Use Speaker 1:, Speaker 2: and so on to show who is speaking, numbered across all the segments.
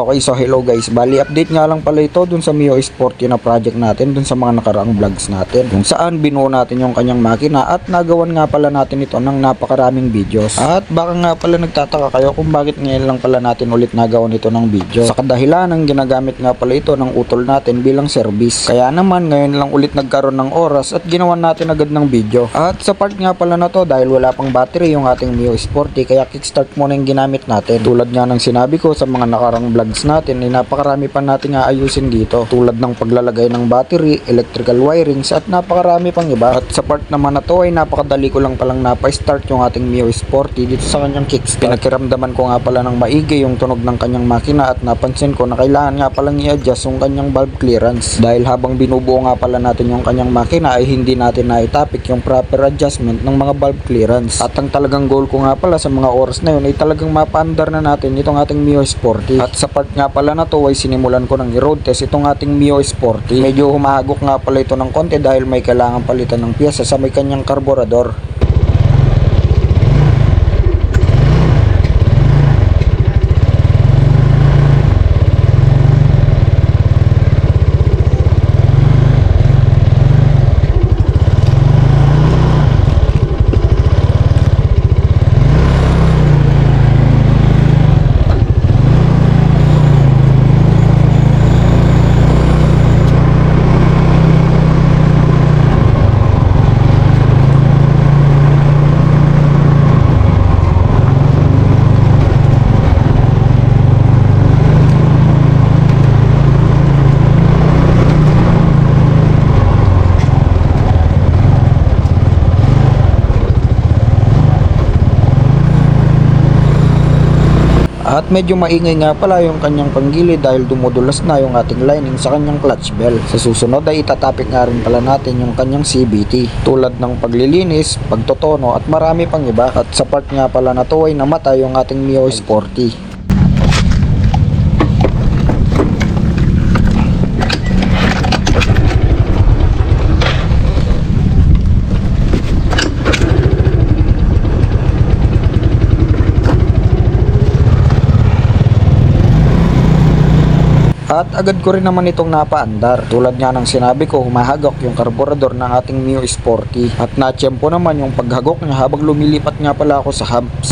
Speaker 1: Okay, so hello guys. Bali, update nga lang pala ito dun sa Mio Sporty na project natin, dun sa mga nakaraang vlogs natin. Kung saan binuo natin yung kanyang makina at nagawan nga pala natin ito ng napakaraming videos. At baka nga pala nagtataka kayo kung bakit ngayon lang pala natin ulit nagawan ito ng video. Sa kadahilan ng ginagamit nga pala ito ng utol natin bilang service. Kaya naman ngayon lang ulit nagkaroon ng oras at ginawa natin agad ng video. At sa part nga pala na to dahil wala pang battery yung ating Mio Sporty kaya kickstart muna yung ginamit natin. Tulad nga ng sinabi ko sa mga nakarang vlogs natin ay napakarami pa nating aayusin dito. Tulad ng paglalagay ng battery, electrical wirings at napakarami pang iba. At sa part naman na to ay napakadali ko lang palang napa-start yung ating Mio Sporty dito sa kanyang kickstart. Pinakiramdaman ko nga pala ng maigi yung tunog ng kanyang makina at napansin ko na kailangan nga palang i-adjust yung kanyang valve clearance. Dahil habang binubuo nga pala natin yung kanyang makina ay hindi natin naitapik yung proper adjustment ng mga valve clearance. At ang talagang goal ko nga pala sa mga oras na yun ay talagang mapaandar na natin itong ating Mio Sporty. At sa part nga pala na to ay sinimulan ko ng i-road test itong ating Mio Sporty. Medyo humahagok nga pala ito ng konti dahil may kailangan palitan ng piyesa sa may kanyang karburador. At medyo maingay nga pala yung kanyang panggilid dahil dumudulas na yung ating lining sa kanyang clutch bell. Sa susunod ay itatapik nga rin pala natin yung kanyang CBT. Tulad ng paglilinis, pagtotono at marami pang iba. At sa part nga pala na to ay namatay yung ating Mio Sporty. At agad ko rin naman itong napaandar. Tulad nga ng sinabi ko, humahagok yung karburador ng ating Mio Sporty. At natsyempo naman yung paghagok niya habang lumilipat nga pala ako sa hubs.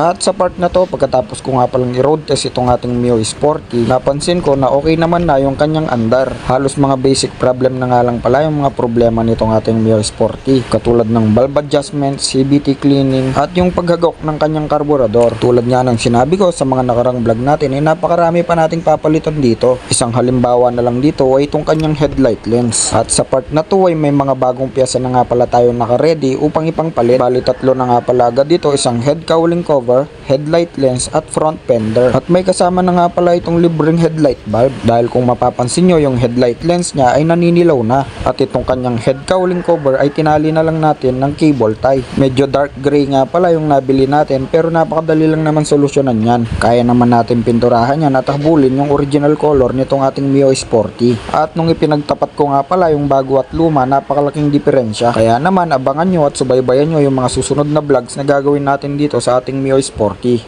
Speaker 1: At sa part na to, pagkatapos ko nga palang i-road test itong ating Mio Sporty, napansin ko na okay naman na yung kanyang andar. Halos mga basic problem na nga lang pala yung mga problema nitong ating Mio Sporty. Katulad ng valve adjustment, CBT cleaning, at yung paghagok ng kanyang karburador. Tulad nga ng sinabi ko sa mga nakarang vlog natin, ay napakarami pa nating papalitan dito. Isang halimbawa na lang dito ay itong kanyang headlight lens. At sa part na to ay may mga bagong piyesa na nga pala tayo naka-ready upang ipangpalit. Bali tatlo na nga pala agad dito, isang head cowling cover, headlight lens at front fender. At may kasama na nga pala itong libreng headlight bulb dahil kung mapapansin nyo yung headlight lens niya ay naninilaw na. At itong kanyang head cowling cover ay tinali na lang natin ng cable tie. Medyo dark gray nga pala yung nabili natin pero napakadali lang naman solusyonan yan. Kaya naman natin pinturahan yan at habulin yung original color nitong ating Mio Sporty. At nung ipinagtapat ko nga pala yung bago at luma napakalaking diferensya. Kaya naman abangan nyo at subaybayan nyo yung mga susunod na vlogs na gagawin natin dito sa ating Mio Sporty.